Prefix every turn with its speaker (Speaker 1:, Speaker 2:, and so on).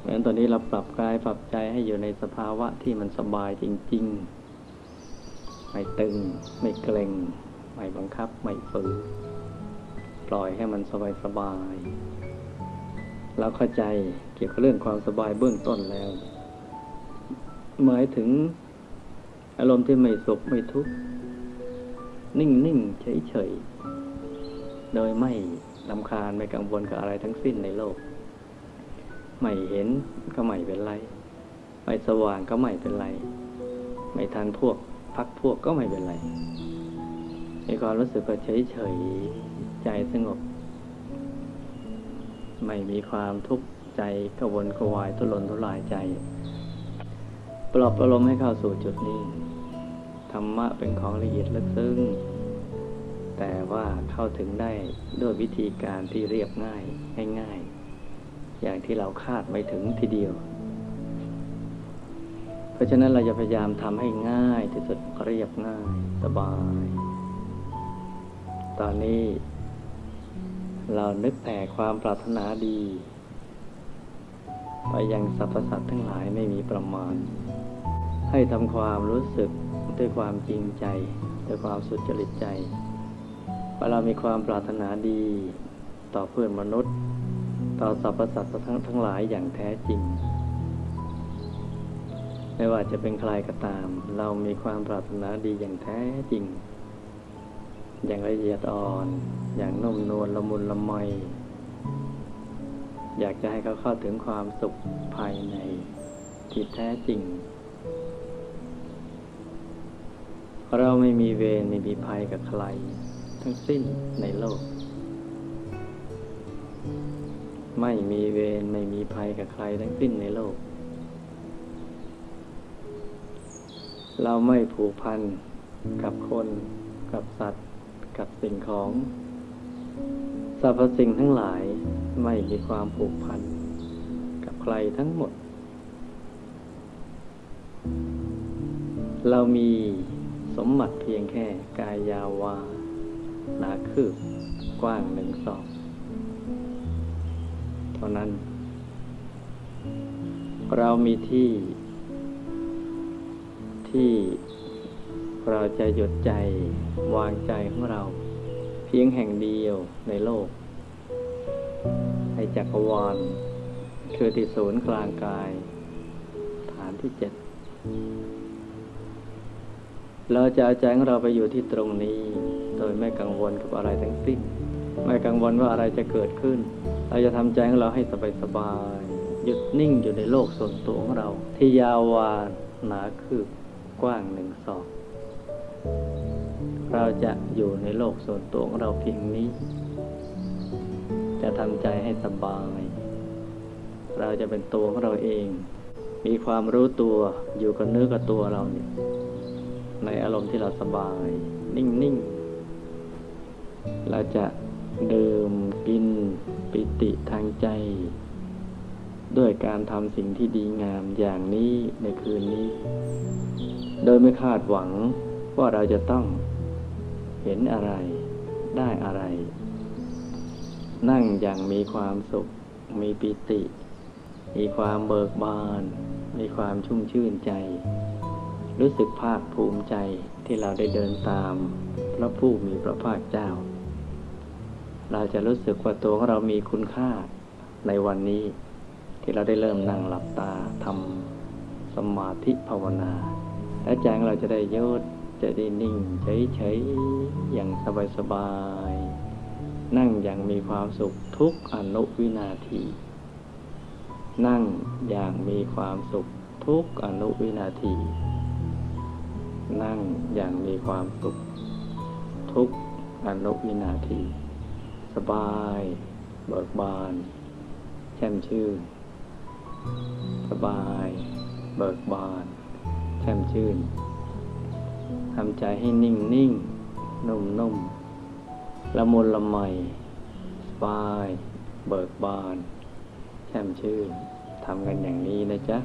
Speaker 1: เพราะฉะนั้นตอนนี้เราปรับกายปรับใจให้อยู่ในสภาวะที่มันสบายจริง ๆ ไม่ตึง ไม่เกร็ง ไม่บังคับ ไม่ฝืนปล่อยให้มันสบายสบายเราเข้าใจเกี่ยวกับเรื่องความสบายเบื้องต้นแล้ว หมายถึงอารมณ์ที่ไม่สุขไม่ทุกข์นิ่งๆเฉยๆโดยไม่ลำคาญไม่กังวลกับอะไรทั้งสิ้นในโลก ไม่เห็นก็ไม่เป็นไร ไม่สว่างก็ไม่เป็นไร ไม่ทันพวกพักพวกก็ไม่เป็นไรมีความรู้สึกว่าเฉยๆใจสงบ ไม่มีความทุกข์ใจกระวนกระวายทุรนทุรายใจ ปลอบประโลมให้เข้าสู่จุดนี้ธรรมะเป็นของละเอียดลึกซึ้งแต่ว่าเข้าถึงได้ด้วยวิธีการที่เรียบง่ายง่ายๆ อย่างที่เราคาดไม่ถึงทีเดียว เพราะฉะนั้นเราจะพยายามทำให้ง่ายที่สุดเรียบง่ายสบาย ตอนนี้ เรานึกแต่ความปรารถนาดี ไปยังสรรพสัตว์ทั้งหลายไม่มีประมาณ ให้ทำความรู้สึกด้วยความจริงใจ ด้วยความสุจริตใจว่าเรามีความปรารถนาดีต่อเพื่อนมนุษย์ ต่อสรรพสัตว์ทั้งทั้งหลายอย่างแท้จริง ไม่ว่าจะเป็นใครก็ตาม เรามีความปรารถนาดีอย่างแท้จริง อย่างละเอียดอ่อน อย่างนุ่มนวลละมุนละไมอยากจะให้เขาเข้าถึงความสุขภายในที่แท้จริง เราไม่มีเวรไม่มีภัยกับใคร ทั้งสิ้นในโลก ไม่มีเวรไม่มีภัยกับใครทั้งสิ้นในโลก เราไม่ผูกพันกับคนกับสัตว์ กับสิ่งของสรรพสิ่งทั้งหลายไม่มีความผูกพันกับใครทั้งหมด เรามีสมบัติเพียงแค่กายยาวาหนาคืบกว้างหนึ่งศอก ท่านั้น เรามีที่ ที่เราจะหยุดใจวางใจของเรา เพียงแห่งเดียวในโลกในจักรวาลคือที่ศูนย์กลางกาย ฐานที่เจ็ดเราจะเอาใจของเราไปอยู่ที่ตรงนี้ โดยไม่กังวลกับอะไรทั้งสิ้น ไม่กังวลว่าอะไรจะเกิดขึ้น เราจะทำใจของเราให้สบายๆหยุดนิ่งอยู่ในโลกส่วนตัวของเรา ที่ยาววานหนาคืบกว้างหนึ่งศอกเราจะอยู่ในโลกส่วนตัวของเราเพียงนี้ จะทำใจให้สบาย เราจะเป็นตัวของเราเอง มีความรู้ตัวอยู่กับเนื้อกับตัวเราเนี่ยในอารมณ์ที่เราสบาย นิ่งๆเราจะ ดื่มกินปิติทางใจ ด้วยการทำสิ่งที่ดีงามอย่างนี้ในคืนนี้ โดยไม่คาดหวังว่าเราจะต้องเห็นอะไรได้อะไร นั่งอย่างมีความสุข มีปิติ มีความเบิกบาน มีความชุ่มชื่นใจ รู้สึกภาคภูมิใจที่เราได้เดินตาม พระผู้มีพระภาคเจ้า เราจะรู้สึกว่าตัวของเรามีคุณค่าในวันนี้ ที่เราได้เริ่มนั่งหลับตาทำสมาธิภาวนา และใจของเราจะได้ยดจะได้นิ่งเฉยๆอย่างสบายๆนั่งอย่างมีความสุขทุกอนุวินาที นั่งอย่างมีความสุขทุกอนุวินาที นั่งอย่างมีความสุขทุกอนุวินาที สบาย เบิกบาน แช่มชื่น สบาย เบิกบาน แช่มชื่นทำใจให้นิ่งนิ่งนุ่มนุ่มละมุนละไมสบาย เบิกบาน แช่มชื่นทำกันอย่างนี้นะจ๊ะ